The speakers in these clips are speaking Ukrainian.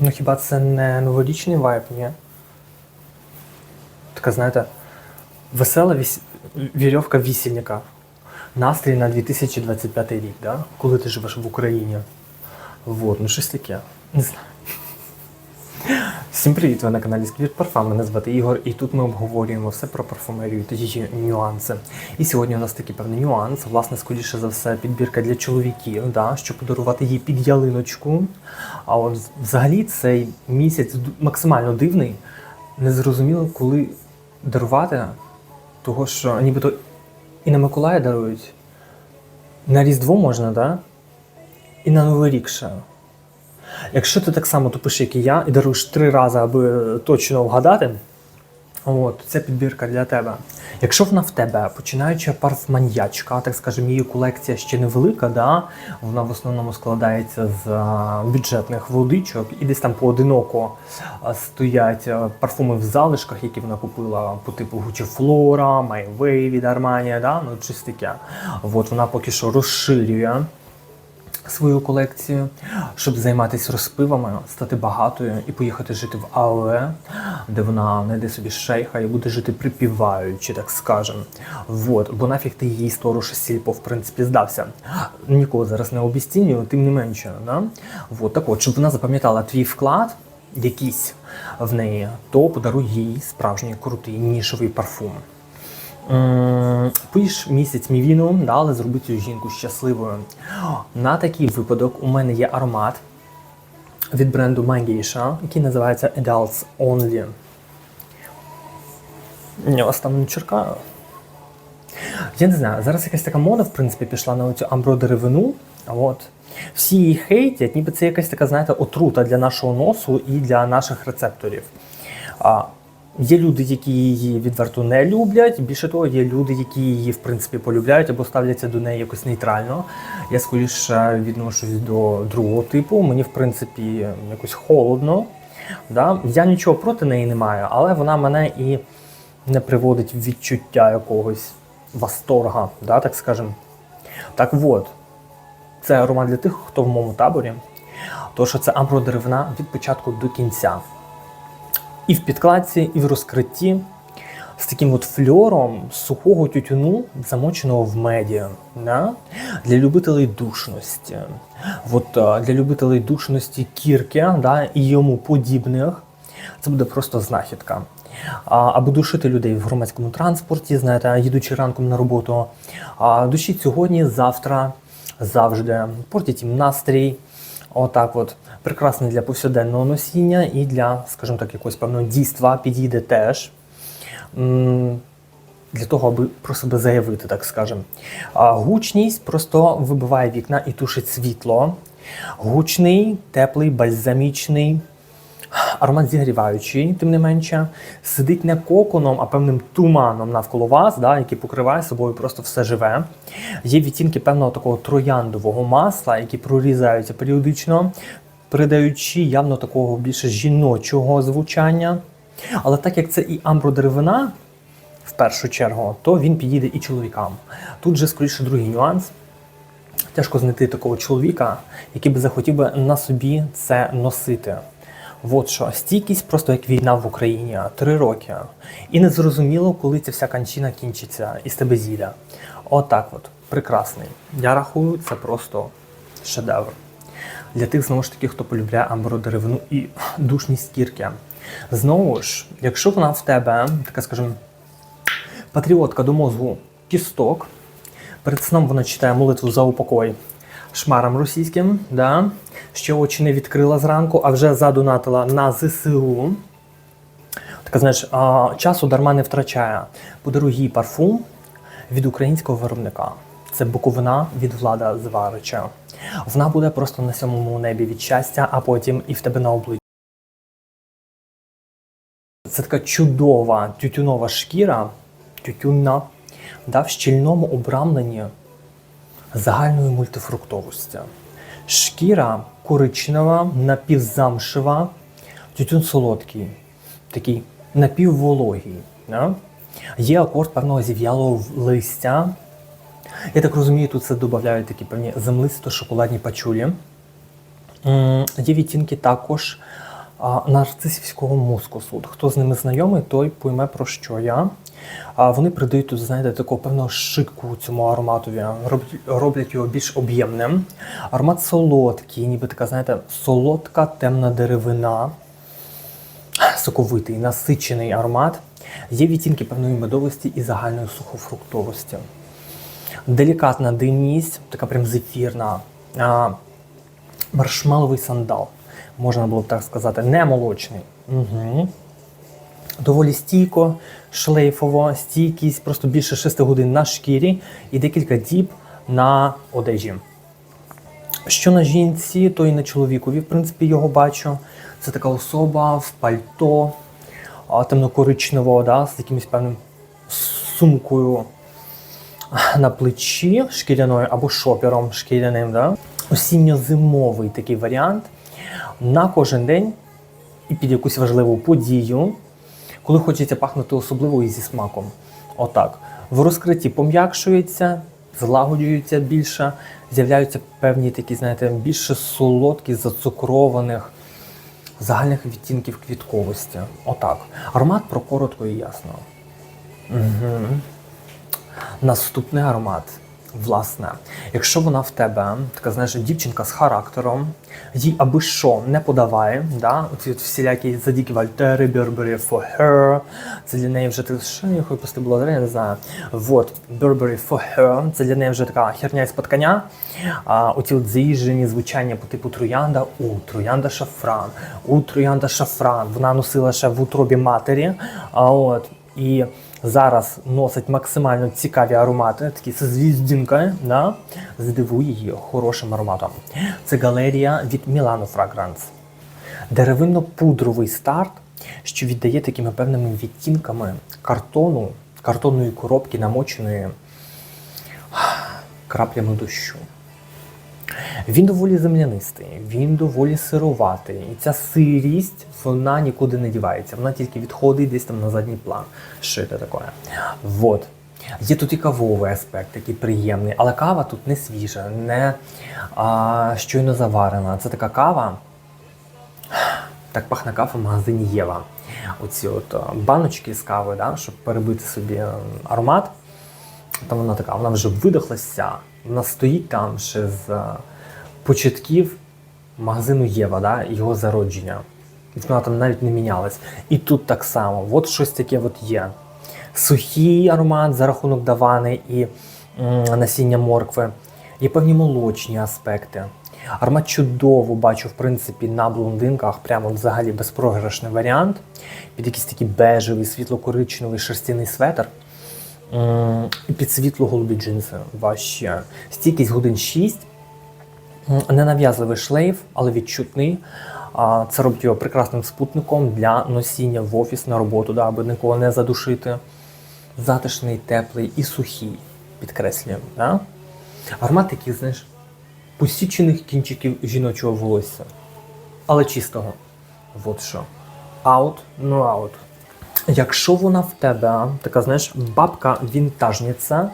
Ну хіба це не новорічний вайб, ні? Така, знаєте, весела віс... вірьовка вісільника. Настрій на 2025 рік, да? коли ти живеш в Україні. Вот, ну щось таке. Не знаю. Всім привіт! Ви на каналі Сквірт Парфам. Мене звати Ігор, і тут ми обговорюємо все про парфумерію та її нюанси. І сьогодні у нас такий певний нюанс. Власне, скоріше за все, підбірка для чоловіків, да, щоб подарувати їй під ялиночку. А от взагалі цей місяць максимально дивний. Незрозуміло, коли дарувати, того що нібито і на Миколая дарують. На Різдво можна, да? І на Новий рік ще. Якщо ти так само тупиш, як і я, і даруєш три рази, аби точно вгадати, от, це підбірка для тебе. Якщо вона в тебе, починаючи парфманьячка, так скажемо, її колекція ще невелика, да? вона в основному складається з бюджетних водичок, і десь там поодиноко стоять парфуми в залишках, які вона купила по типу Gucci Flora, My Way від Armani, да? ну, щось таке. От, вона поки що розширює свою колекцію, щоб займатися розпивами, стати багатою і поїхати жити в АОЕ, де вона знайде собі шейха і буде жити припіваючи, так скажем. Вот. Бо нафіг ти її сторож сільпо, в принципі, здався. Нікого зараз не обіцінюю, тим не менше. Да? Вот. Так от, щоб вона запам'ятала твій вклад. Якийсь в неї, то подаруй їй справжній крутий нішовий парфум. Пиш місяць мівіну, да, але цю жінку щасливою. На такий випадок у мене є аромат від бренду Mangeisha, який називається Adults Only. Я вас там не черкаю. Я не знаю, зараз якась така мода, в принципі, пішла на цю амбродеревину. От. Всі її хейтять, ніби це якась така, знаєте, отрута для нашого носу і для наших рецепторів. А, є люди, які її відверто не люблять. Більше того, є люди, які її в принципі полюбляють або ставляться до неї якось нейтрально. Я скоріше відношусь до другого типу. Мені, в принципі, якось холодно. Да? Я нічого проти неї не маю, але вона мене і не приводить в відчуття якогось восторга, да, так скажем. Так от, це аромат для тих, хто в моєму таборі. Тому що це амбродеревина від початку до кінця. І в підкладці, і в розкритті з таким от фльором сухого тютюну, замоченого в меді. Да? Для любителей душності. От, для любителей душності кірки да, і йому подібних. Це буде просто знахідка. А, Аби душити людей в громадському транспорті, знаєте, їдучи ранком на роботу. Душіть сьогодні, завтра, завжди. Портять їм настрій. Отак от. Прекрасний для повсякденного носіння і для, скажімо так, якогось певного дійства підійде теж. Для того, аби про себе заявити, так скажемо. Гучність просто вибиває вікна і тушить світло. Гучний, теплий, бальзамічний. Аромат зігріваючий, тим не менше, сидить не коконом, а певним туманом навколо вас, да, який покриває собою просто все живе. Є відтінки певного такого трояндового масла, які прорізаються періодично, передаючи явно такого більше жіночого звучання. Але так як це і амбродеревина, в першу чергу, то він підійде і чоловікам. Тут же скоріше другий нюанс. Тяжко знайти такого чоловіка, який би захотів би на собі це носити. От що, стійкість просто як війна в Україні, три роки. І не зрозуміло, коли ця вся кончина кінчиться і з тебе з'їде. Отак от, прекрасний. Я рахую, це просто шедевр. Для тих, знову ж таки, хто полюбляє амбродеревину і душні стірки. Знову ж, якщо вона в тебе, така, скажімо, патріотка до мозгу кісток, Перед сном вона читає молитву за упокой шмарам російським, да? Ще очі не відкрила зранку, а вже задонатила на ЗСУ. Така, знаєш, часу дарма не втрачає. Подаруй їй парфум від українського виробника. Це буковина від влада Зварича. Вона буде просто на сьомому небі від щастя, а потім і в тебе на обличчі. Це така чудова тютюнова шкіра, тютюнна, да, в щільному обрамленні загальної мультифруктовості. Шкіра коричнева, напівзамшева, тютюн солодкий, такий напіввологий. Да? Є акорд певного зів'ялого листя. Я так розумію, тут це додають такі певні землисто-шоколадні пачулі. Є відтінки також нарцисівського мускусу. Хто з ними знайомий, той пойме про що я. А вони придають тут, знаєте, такого певного шику цьому ароматові, роблять, його більш об'ємним. Аромат солодкий, ніби така, знаєте, солодка темна деревина, соковитий, насичений аромат. Є відтінки певної медовості і загальної сухофруктовості. Делікатна димність, така прям зефірна. А, маршмеловий сандал, можна було б так сказати, не молочний. Угу. Доволі стійко, шлейфово, стійкість, просто більше 6 годин на шкірі і декілька діб на одежі. Що на жінці, то і на чоловікові, в принципі, його бачу. Це така особа в пальто, темно-коричневого, да, з якимось певним сумкою на плечі шкіряною або шопером шкіряним. Да? Осінньо-зимовий такий варіант на кожен день і під якусь важливу подію, коли хочеться пахнути особливо і зі смаком. Отак. В розкритті пом'якшується, злагоджується більше, з'являються певні такі, знаєте, більше солодкі, зацукрованих, загальних відтінків квітковості. Отак. Аромат про коротко і ясно. Угу. Наступний аромат. Власне, якщо вона в тебе така, знаєш, дівчинка з характером, їй аби що не подавай, да? оці от всілякі задіки Вальтери, Burberry for her, це для неї вже так, що я пусти було, я не знаю. Вот, Burberry for her, це для неї вже така херня із коня. А, оці от заїжджені звучання по типу троянда, у, троянда шафран, у, троянда шафран. Вона носила ще в утробі матері, а от, і зараз носить максимально цікаві аромати, такі зі да? здивує її хорошим ароматом. Це галерія від Milano Fragrance. Деревинно-пудровий старт, що віддає такими певними відтінками картону, картонної коробки, намоченої краплями дощу. Він доволі землянистий, він доволі сируватий. І ця сирість вона нікуди не дівається. Вона тільки відходить десь там на задній план. Що це таке? Вот. Є тут і кавовий аспект, такий приємний, але кава тут не свіжа, не а, щойно заварена. Це така кава. Так пахне кава в магазині Єва. Оці от баночки з кави, да, щоб перебити собі аромат. Там вона така, вона вже видохлася, вона стоїть там ще з е, початків магазину Єва, да, його зародження. Вона там навіть не мінялась. І тут так само, от щось таке от є. Сухий аромат за рахунок давани і м, насіння моркви. Є певні молочні аспекти. Аромат чудово бачу, в принципі, на блондинках, прямо взагалі безпрограшний варіант. Під якийсь такий бежевий, світло-коричневий шерстяний светр. І під світло голубі джинси. Ваще. Стійкість годин 6. Ненав'язливий шлейф, але відчутний. Це робить його прекрасним спутником для носіння в офіс на роботу, да, аби нікого не задушити. Затишний, теплий і сухий, підкреслюємо. Да? Аромат таких, знаєш, посічених кінчиків жіночого волосся. Але чистого. От що. Аут, ну аут. Якщо вона в тебе, така, знаєш, бабка вінтажниця,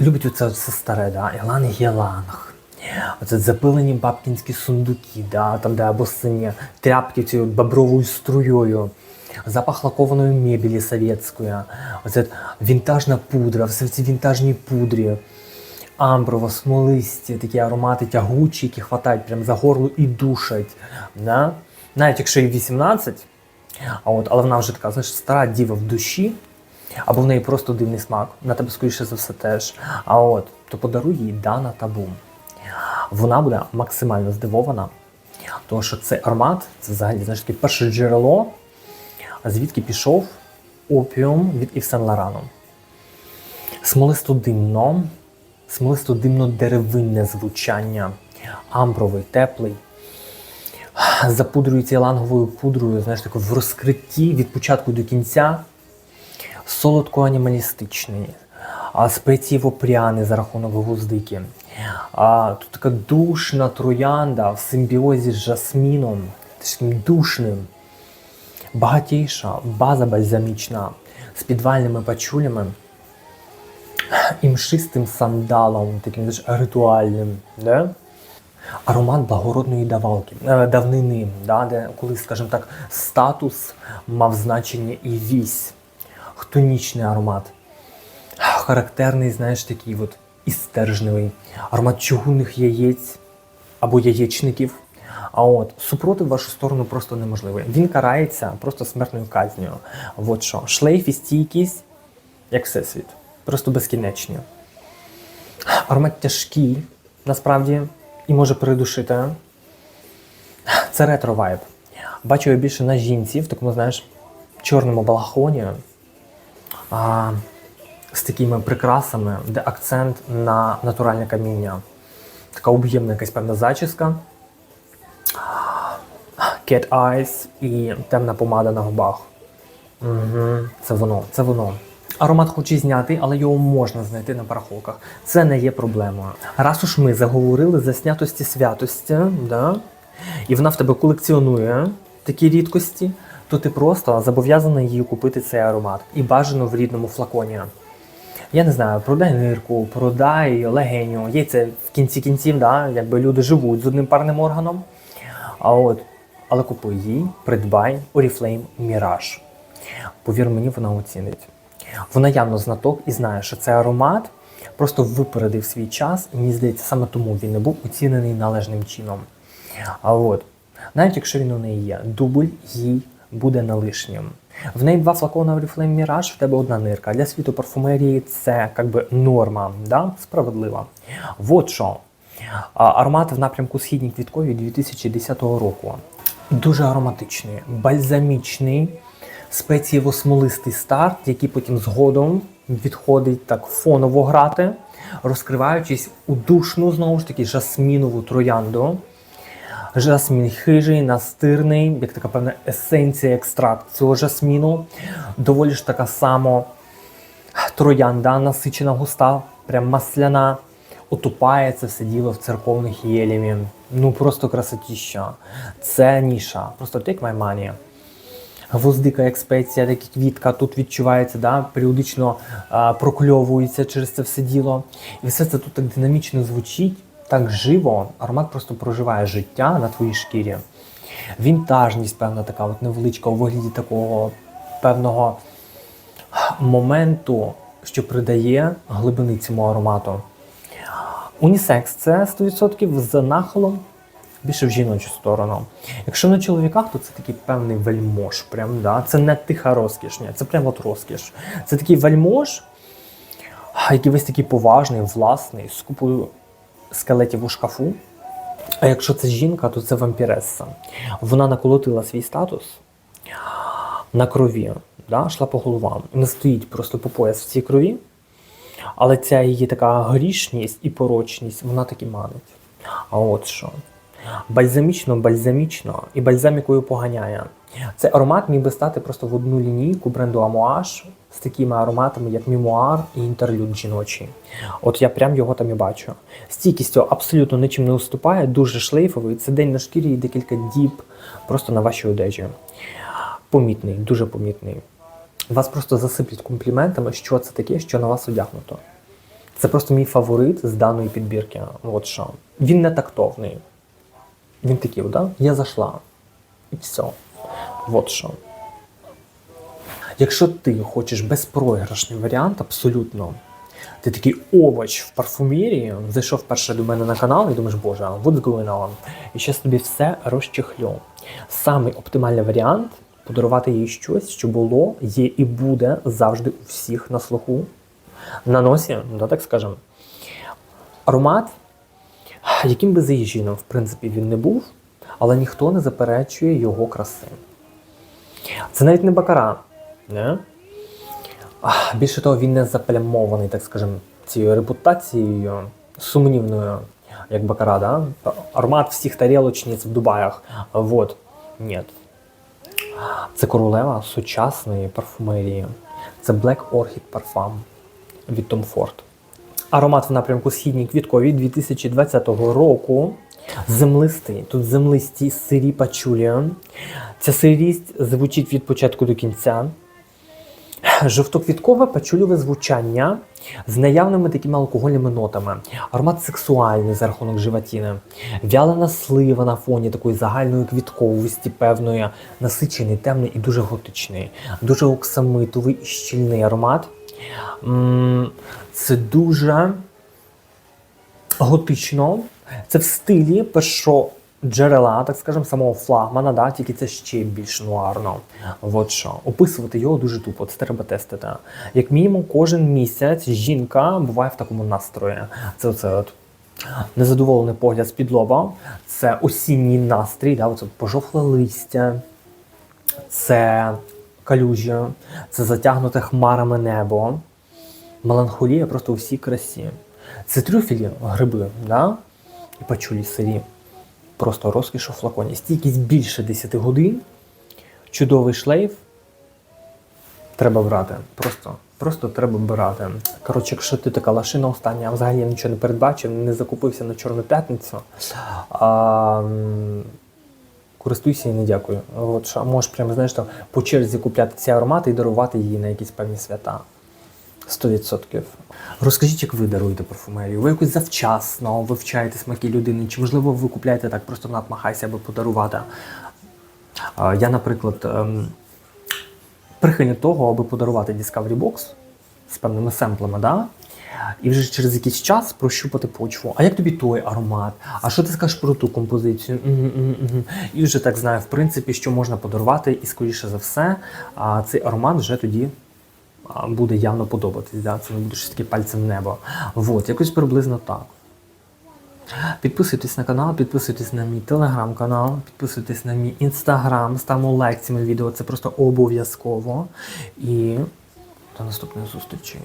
любить оце все старе, да, Іланг Єланг. Оце запилені бабкінські сундуки, да, там, де або сині тряпки цією бобровою струєю, запах лакованої мебелі совєтської, оце вінтажна пудра, все в цій вінтажній пудрі, амброво, смолисті, такі аромати тягучі, які хватають прям за горло і душать. Да? Навіть якщо їй 18, а от, але вона вже така, знаєш, стара діва в душі, або в неї просто дивний смак, на тебе, скоріше за все, теж. А от, то подаруй їй Дана Табу. Вона буде максимально здивована, тому що цей аромат це взагалі знаєш, таке перше джерело, звідки пішов опіум від Ів Сен Лорану. Смолисто-димно, смолисто-димно-деревинне звучання, амбровий, теплий запудрюється ланговою пудрою, знаєш, тако в розкритті від початку до кінця, солодко-анімалістичний, а спецієво-пряний за рахунок гвоздики. А, тут така душна троянда в симбіозі з жасміном, таким душним, багатіша, база бальзамічна, з підвальними пачулями і мшистим сандалом, таким знаєш, ритуальним. Да? Аромат благородної давалки, е, давнини, да, де коли, скажімо так, статус мав значення і вісь. Хтонічний аромат. Характерний, знаєш, такий от і стержневий. Аромат чугунних яєць або яєчників. А от супротив вашу сторону просто неможливий. Він карається просто смертною казнею. От що, шлейф і стійкість, як всесвіт. Просто безкінечні. Аромат тяжкий, насправді, і може придушити. Це ретро вайб. Бачу я більше на жінці в такому, знаєш, чорному балахоні. А, з такими прикрасами, де акцент на натуральне каміння. Така об'ємна якась певна зачіска. Cat Eyes і темна помада на губах. Угу, це воно, це воно. Аромат хоч і знятий, але його можна знайти на барахолках. Це не є проблемою. Раз уж ми заговорили за снятості святості, да? і вона в тебе колекціонує такі рідкості, то ти просто зобов'язаний її купити цей аромат. І бажано в рідному флаконі. Я не знаю, продай нирку, продай легеню. Є це в кінці кінців, да, якби люди живуть з одним парним органом. А от, але купуй її, придбай Oriflame Mirage. Повір мені, вона оцінить. Вона явно знаток і знає, що цей аромат просто випередив свій час, і мені здається, саме тому він не був оцінений належним чином. А от, навіть якщо він у неї є, дубль їй буде не лишнім. В неї два флакони Oriflame Mirage, в тебе одна нирка. Для світу парфумерії це якби норма, да? справедлива. Вот що. Аромат в напрямку східні квіткові 2010 року. Дуже ароматичний, бальзамічний, спецієво-смолистий старт, який потім згодом відходить так фоново грати, розкриваючись у душну, знову ж таки, жасмінову троянду. Жасмін хижий, настирний, як така певна есенція, екстракт цього жасміну. Доволі ж така само троянда, насичена густа, прям масляна. Утупає це все діло в церковних єлімі. Ну просто красотіща. Це ніша. Просто take my money. Гвоздика як спеція, так квітка тут відчувається, да? періодично а, прокльовується через це все діло. І все це тут так динамічно звучить, так живо. Аромат просто проживає життя на твоїй шкірі. Вінтажність, певна така, от невеличка у вигляді такого певного моменту, що придає глибини цьому аромату. Унісекс це 100% з нахилом більше в жіночу сторону. Якщо на чоловіках, то це такий певний вельмож. Прям, да? Це не тиха розкіш, ні, це прям от розкіш. Це такий вельмож, який весь такий поважний, власний, з купою скелетів у шкафу. А якщо це жінка, то це вампіресса. Вона наколотила свій статус на крові, да? йшла по головам. Не стоїть просто по пояс в цій крові. Але ця її така грішність і порочність, вона таки манить. А от що. Бальзамічно, бальзамічно і бальзамікою поганяє. Цей аромат міг би стати просто в одну лінійку бренду Амуаш з такими ароматами, як Мімуар і інтерлюд жіночий. От я прям його там і бачу. Стійкістю абсолютно нічим не уступає, дуже шлейфовий. Це день на шкірі і декілька діб просто на вашій одежі. Помітний, дуже помітний. Вас просто засиплять компліментами, що це таке, що на вас одягнуто. Це просто мій фаворит з даної підбірки. От що. Він не тактовний. Він такий, да? я зайшла. І все. От що. Якщо ти хочеш безпроіграшний варіант, абсолютно. Ти такий овоч в парфумерії, зайшов перше до мене на канал і думаєш, боже, what's going on? І зараз тобі все розчехлю. Самий оптимальний варіант подарувати їй щось, що було, є і буде завжди у всіх на слуху, на носі, да, так скажемо. Аромат, яким би заїждженим, в принципі, він не був, але ніхто не заперечує його краси. Це навіть не бакара. Не? Більше того, він не заплямований, так скажемо, цією репутацією сумнівною, як бакара, да? Аромат всіх тарілочниць в Дубаях. Вот. Ні. Це королева сучасної парфумерії. Це Black Orchid Parfum від Tom Ford. Аромат в напрямку східній квіткові 2020 року. Землистий. Тут землисті сирі пачулі. Ця сирість звучить від початку до кінця. Жовтоквіткове пачульове звучання з наявними такими алкогольними нотами. Аромат сексуальний за рахунок животіни. Вялена слива на фоні такої загальної квітковості, певної, насичений, темний і дуже готичний. Дуже оксамитовий і щільний аромат. Це дуже готично. Це в стилі першоджерела, так скажемо, самого флагмана, да, тільки це ще більш нуарно. От що. Описувати його дуже тупо, це треба тестити. Як мінімум, кожен місяць жінка буває в такому настрої. Це оце от. Незадоволений погляд з-під це осінній настрій, да, оце пожовкле листя, це калюжі, це затягнуте хмарами небо, меланхолія просто у всій красі. Це трюфелі, гриби, да? і пачулі сирі. Просто розкіш у флаконі. Стійкість більше 10 годин, чудовий шлейф. Треба брати. Просто, просто треба брати. Коротше, якщо ти така лашина остання, а взагалі я нічого не передбачив, не закупився на Чорну п'ятницю. А, користуйся і не дякую. От, що, можеш прямо знаєш, там, по черзі купляти ці аромати і дарувати її на якісь певні свята. 100%. Розкажіть, як ви даруєте парфумерію? Ви якось завчасно вивчаєте смаки людини, чи можливо ви купляєте так просто надмахайся, аби подарувати? Я, наприклад, ем, прихильник того, аби подарувати Discovery Box з певними семплами, да? і вже через якийсь час прощупати почву. А як тобі той аромат? А що ти скажеш про ту композицію? Мгм, мгм. І вже так знаю, в принципі, що можна подарувати, і скоріше за все, цей аромат вже тоді буде явно подобатись. Да? Це не буде щось таке пальцем в небо. От, якось приблизно так. Підписуйтесь на канал, підписуйтесь на мій телеграм-канал, підписуйтесь на мій інстаграм, ставимо лайк цьому відео, це просто обов'язково. І до наступної зустрічі.